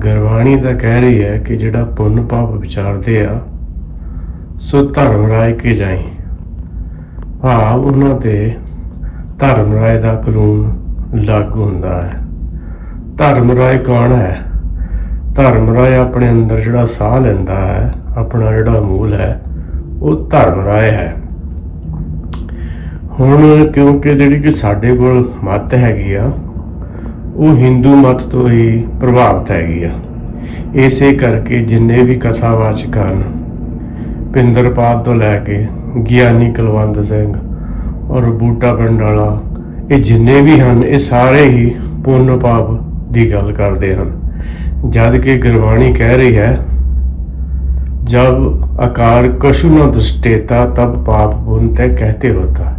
ਗੁਰਬਾਣੀ ਤਾਂ ਕਹਿ ਰਹੀ ਹੈ ਕਿ ਜਿਹੜਾ ਪੁੰਨ ਪਾਪ ਵਿਚਾਰਦੇ ਆ, ਸੋ ਧਰਮ ਰਾਏ ਕੇ ਜਾਈ। ਭਾਵ ਉਹਨਾਂ ਤੇ ਧਰਮ ਰਾਏ ਦਾ ਕਾਨੂੰਨ ਲਾਗੂ ਹੁੰਦਾ ਹੈ। ਧਰਮ ਰਾਏ ਕੌਣ ਹੈ? ਧਰਮ ਰਾਏ ਆਪਣੇ ਅੰਦਰ ਜਿਹੜਾ ਸਾਹ ਲੈਂਦਾ ਹੈ, ਆਪਣਾ ਜਿਹੜਾ ਮੂਲ ਹੈ, ਉਹ ਧਰਮ ਰਾਏ ਹੈ। ਹੁਣ ਕਿਉਂਕਿ ਜਿਹੜੀ ਕਿ ਸਾਡੇ ਕੋਲ ਮੱਤ ਹੈਗੀ ਆ ਉਹ ਹਿੰਦੂ ਮਤ ਤੋਂ ਹੀ ਪ੍ਰਭਾਵਿਤ ਹੈਗੀ ਆ। ਇਸੇ ਕਰਕੇ ਜਿੰਨੇ ਵੀ ਕਥਾਵਾਚਕ ਹਨ, ਪਿੰਦਰਪਾਲ ਤੋਂ ਲੈ ਕੇ ਗਿਆਨੀ ਕੁਲਵੰਤ ਸਿੰਘ ਔਰ ਬੂਟਾ ਪੰਡਾਲਾ ਇਹ ਜਿੰਨੇ ਵੀ ਹਨ, ਇਹ ਸਾਰੇ ਹੀ ਪੁੰਨ ਪਾਪ ਦੀ ਗੱਲ ਕਰਦੇ ਹਨ। ਜਦ ਕਿ ਗੁਰਬਾਣੀ ਕਹਿ ਰਹੀ ਹੈ, ਜਬ ਆਕਾਰ ਕਸ਼ੂ ਨ ਦ੍ਰਿਸ਼ਟੇਤਾ, ਤਬ ਪਾਪ ਪੁੰਨ ਤੇ ਕਹਤੇ ਹੋਤਾ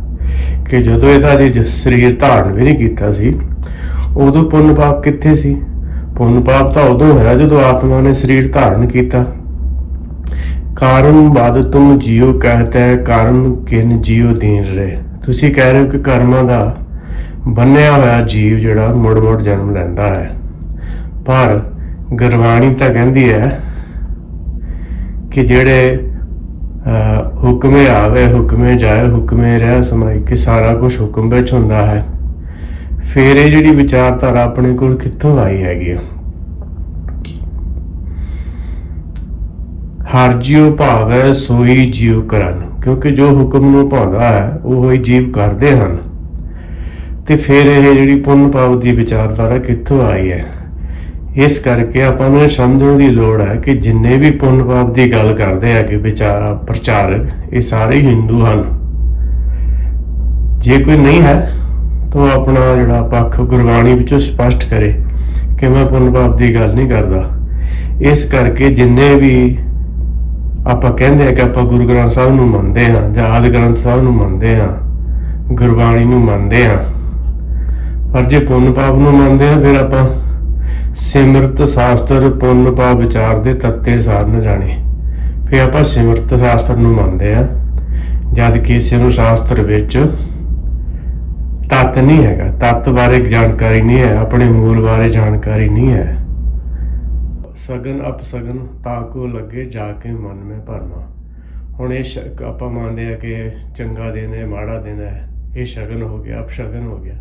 ਕਿ ਜਦੋਂ ਇਹਦਾ ਜੀ ਸਰੀਰ ਧਾਰਨ ਵੀ ਨਹੀਂ ਕੀਤਾ ਸੀ ਉਦੋਂ ਪੁੰਨ ਪਾਪ ਕਿੱਥੇ ਸੀ? ਪੁੰਨ ਪਾਪ ਤਾਂ ਉਦੋਂ ਹੋਇਆ ਜਦੋਂ ਆਤਮਾ ਨੇ ਸਰੀਰ ਧਾਰਨ ਕੀਤਾ। ਕਾਰਨ ਬਾਦ ਤੁਮ ਜਿਉ ਕਹਤਾ ਹੈ ਕਾਰਨ ਕਿਨ ਜਿਉ ਦੀਨ ਰਹੇ। ਤੁਸੀਂ ਕਹਿ ਰਹੇ ਹੋ ਕਿ ਕਰਮਾਂ ਦਾ ਬੰਨਿਆ ਹੋਇਆ ਜੀਵ ਜਿਹੜਾ ਮੁੜ ਮੁੜ ਜਨਮ ਲੈਂਦਾ ਹੈ। ਪਰ ਗੁਰਬਾਣੀ ਤਾਂ ਕਹਿੰਦੀ ਹੈ ਕਿ ਜਿਹੜੇ ਅਹ, ਹੁਕਮੇ ਆਵੇ ਹੁਕਮੇ ਜਾਏ ਹੁਕਮੇ ਰਹਿ ਸਮਾਈ ਕਿ ਸਾਰਾ ਕੁਝ ਹੁਕਮ ਵਿੱਚ ਹੁੰਦਾ ਹੈ। ਫਿਰ ਇਹ ਜਿਹੜੀ ਵਿਚਾਰਧਾਰਾ ਆਪਣੇ ਕੋਲ ਕਿੱਥੋਂ ਆਈ ਹੈਗੀ ਆ? ਹਰ ਜਿਉ ਭਾਵੈ, ਸੋਈ ਜਿਉ ਕਰਨ। ਕਿਉਂਕਿ ਜੋ ਹੁਕਮ ਨੂੰ ਭਾਉਂਦਾ ਹੈ, ਉਹ ਹੀ ਜੀਵ ਕਰਦੇ ਹਨ। ਤੇ ਫਿਰ ਇਹ ਜਿਹੜੀ ਪੁੰਨ ਪਾਪ ਦੀ ਵਿਚਾਰਧਾਰਾ ਕਿੱਥੋਂ ਆਈ ਹੈ? ਇਸ ਕਰਕੇ ਆਪਾਂ ਨੂੰ ਇਹ ਸਮਝਣ ਦੀ ਲੋੜ ਹੈ ਕਿ ਜਿੰਨੇ ਵੀ ਪੁੰਨ ਪਾਪ ਦੀ ਗੱਲ ਕਰਦੇ ਆ ਕਿ ਵਿਚਾਰ, ਪ੍ਰਚਾਰਕ, ਇਹ ਸਾਰੇ ਹਿੰਦੂ ਹਨ। ਜੇ ਕੋਈ ਨਹੀਂ ਹੈ ਉਹ ਆਪਣਾ ਜਿਹੜਾ ਪੱਖ ਗੁਰਬਾਣੀ ਵਿੱਚੋਂ ਸਪਸ਼ਟ ਕਰੇ ਕਿ ਮੈਂ ਪੁੰਨ ਪਾਪ ਦੀ ਗੱਲ ਨਹੀਂ ਕਰਦਾ। ਇਸ ਕਰਕੇ ਜਿੰਨੇ ਵੀ ਆਪਾਂ ਕਹਿੰਦੇ ਆ ਕਿ ਆਪਾਂ ਗੁਰੂ ਗ੍ਰੰਥ ਸਾਹਿਬ ਨੂੰ ਮੰਨਦੇ ਹਾਂ ਜਾਂ ਆਦਿ ਗ੍ਰੰਥ ਸਾਹਿਬ ਨੂੰ ਮੰਨਦੇ ਹਾਂ, ਗੁਰਬਾਣੀ ਨੂੰ ਮੰਨਦੇ ਹਾਂ, ਪਰ ਜੇ ਪੁੰਨ ਪਾਪ ਨੂੰ ਮੰਨਦੇ ਹਾਂ, ਫਿਰ ਆਪਾਂ ਸਿਮਰਤ ਸ਼ਾਸਤਰ ਪੁੰਨ ਪਾਪ ਵਿਚਾਰ ਦੇ ਤੱਤੇ ਸਾਰ ਨਾ ਜਾਣੇ। ਫਿਰ ਆਪਾਂ ਸਿਮਰਤ ਸ਼ਾਸਤਰ ਨੂੰ ਮੰਨਦੇ ਹਾਂ, ਜਦ ਕਿ ਸਿਮਰਤ ਸ਼ਾਸਤਰ ਵਿੱਚ ਤੱਤ ਨਹੀਂ ਹੈਗਾ। ਤੱਤ ਬਾਰੇ ਜਾਣਕਾਰੀ ਨਹੀਂ ਹੈ। ਆਪਣੇ ਮੂਲ ਬਾਰੇ ਜਾਣਕਾਰੀ ਨਹੀਂ ਹੈ। ਸਗਨ ਅਪ ਅਪਸਗਨ ਤਾਕੋ ਲੱਗੇ ਜਾ ਕੇ ਮਨ ਮੇ ਭਰਨਾ ਹੁਣ ਇਹ ਸ਼- ਆਪਾਂ ਮੰਨਦੇ ਆ ਕਿ ਚੰਗਾ ਦਿਨ ਹੈ, ਮਾੜਾ ਦਿਨ ਹੈ। ਇਹ ਸ਼ਗਨ ਹੋ ਗਿਆ, ਅਪਸ਼ਗਨ ਹੋ ਗਿਆ।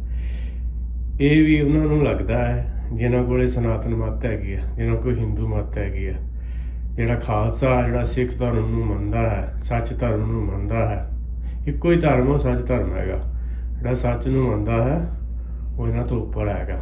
ਇਹ ਵੀ ਉਹਨਾਂ ਨੂੰ ਲੱਗਦਾ ਹੈ, ਜਿਨ੍ਹਾਂ ਕੋਲੇ ਸਨਾਤਨ ਮਤ ਹੈਗੀ ਆ ਜਿਨ੍ਹਾਂ ਕੋਲ ਹਿੰਦੂ ਮਤ ਹੈਗੀ ਆ ਜਿਹੜਾ ਖਾਲਸਾ, ਜਿਹੜਾ ਸਿੱਖ ਧਰਮ ਨੂੰ ਮੰਨਦਾ ਹੈ, ਸੱਚ ਧਰਮ ਨੂੰ ਮੰਨਦਾ ਹੈ। ਇੱਕੋ ਹੀ ਧਰਮ ਉਹ ਸੱਚ ਧਰਮ ਹੈਗਾ। ਜਿਹੜਾ ਸੱਚ ਨੂੰ ਮੰਨਦਾ ਹੈ ਉਹ ਇਹਨਾਂ ਤੋਂ ਉੱਪਰ ਹੈਗਾ।